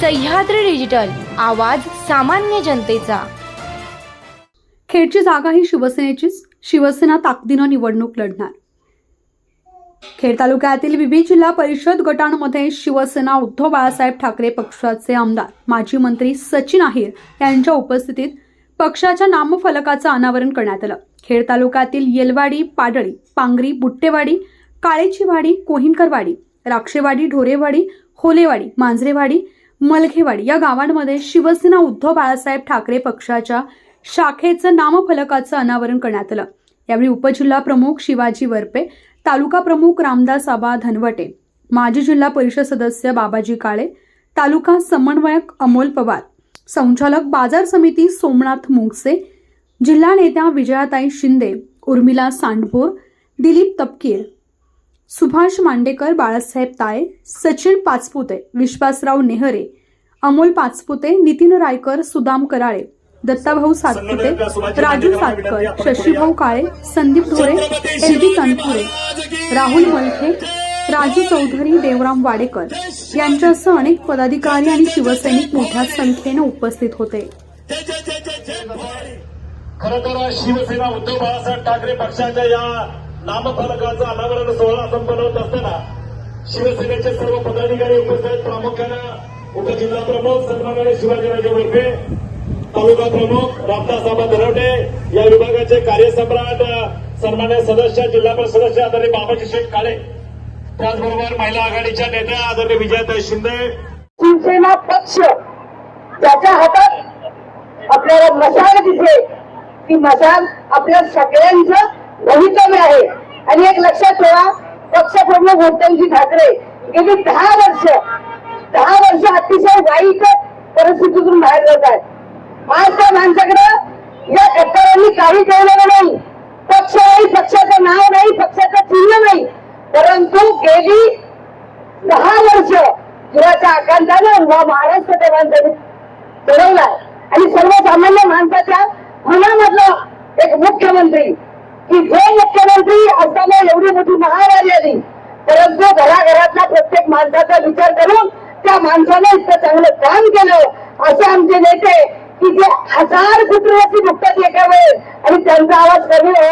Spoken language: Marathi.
सह्याद्री डिजिटल आवाज सामान्य जनतेचा. खेडची जागा ही शिवसेनेचीच शिवसेना ताकदीनं निवडणूक लढणार. खेड तालुक्यातील विविध जिल्हा परिषद गटांमध्ये शिवसेना उद्धव बाळासाहेब ठाकरे पक्षाचे आमदार माजी मंत्री सचिन अहिर यांच्या उपस्थितीत पक्षाच्या नामफलकाचं अनावरण करण्यात आलं. खेड तालुक्यातील येलवाडी पाडळी पांगरी बुट्टेवाडी काळेचीवाडी कोहिनकरवाडी राक्षेवाडी ढोरेवाडी होलेवाडी मांजरेवाडी मलखेवाडी या गावांमध्ये शिवसेना उद्धव बाळासाहेब ठाकरे पक्षाच्या शाखेचं नामफलकाचं अनावरण करण्यात आलं. यावेळी उपजिल्हा प्रमुख शिवाजी वरपे तालुका प्रमुख रामदास आबा धनवटे माजी जिल्हा परिषद सदस्य बाबाजी काळे तालुका समन्वयक अमोल पवार संचालक बाजार समिती सोमनाथ मुंगसे जिल्हा नेत्या विजयाताई शिंदे उर्मिला सांडभोर दिलीप तपकीर सुभाष मांडेकर बाळासाहेब ताये सचिन पाचपुते विश्वासराव नेहरे अमोल पाचपुते नितीन रायकर सुदाम कराळे दत्ताभाऊ सातपुते राजू सातकर शशीभाऊ काळे संदीप ढोरे एल बी तनपुरे राहुल मलखे राजू चौधरी देवराम वाडेकर यांच्यासह अनेक पदाधिकारी आणि शिवसैनिक मोठ्या संख्येने उपस्थित होते. खरं तर शिवसेना उद्धव बाळासाहेब ठाकरे पक्षाच्या या नामफलकाचं अनावरण सोहळा संपन्न होत असताना शिवसेनेचे सर्व पदाधिकारी उपस्थित प्रामुख्यानं उपजिल्हा प्रमुख सन्माननीय शिवाजीराजे वरपे तालुका प्रमुख रामदास आबा धरवटे या विभागाचे कार्यसम्राट सन्मान्य सदस्य जिल्हा परिषद सदस्य आदरणीय बाबाजी शेठ काळे. त्याचबरोबर महिला आघाडीच्या नेत्या आदरणीय विजयाताई शिंदे. शिवसेना पक्ष त्याच्या हातात आपल्याला मशाल दिसेल. ती मशाल आपल्या सगळ्यांचं आणि एक लक्षात ठेवा पक्षप्रमुख उद्धवजी ठाकरे गेली दहा वर्ष दहा वर्ष अतिशय वाईट परिस्थितीतून बाहेर जात आहेत. आज त्या माणसाकडे या गद्दारांनी काही ठेवलेलं नाही. पक्ष नाही पक्षाचं नाव नाही पक्षाचं चिन्ह नाही. परंतु गेली दहा वर्ष जीवाच्या आकांतानं व महाराष्ट्र त्या माणसाने आणि सर्वसामान्य माणसाच्या मनामधला एक मुख्यमंत्री की जो भारताला एवढी मोठी महामारी आली. परंतु घराघरातल्या प्रत्येक माणसाचा विचार करून त्या माणसाने इतकं चांगलं काम केलं. असे आमचे नेते की जे हजार कुटुंबाची दुखतात एका वेळेस आणि त्यांचा आवाज कमी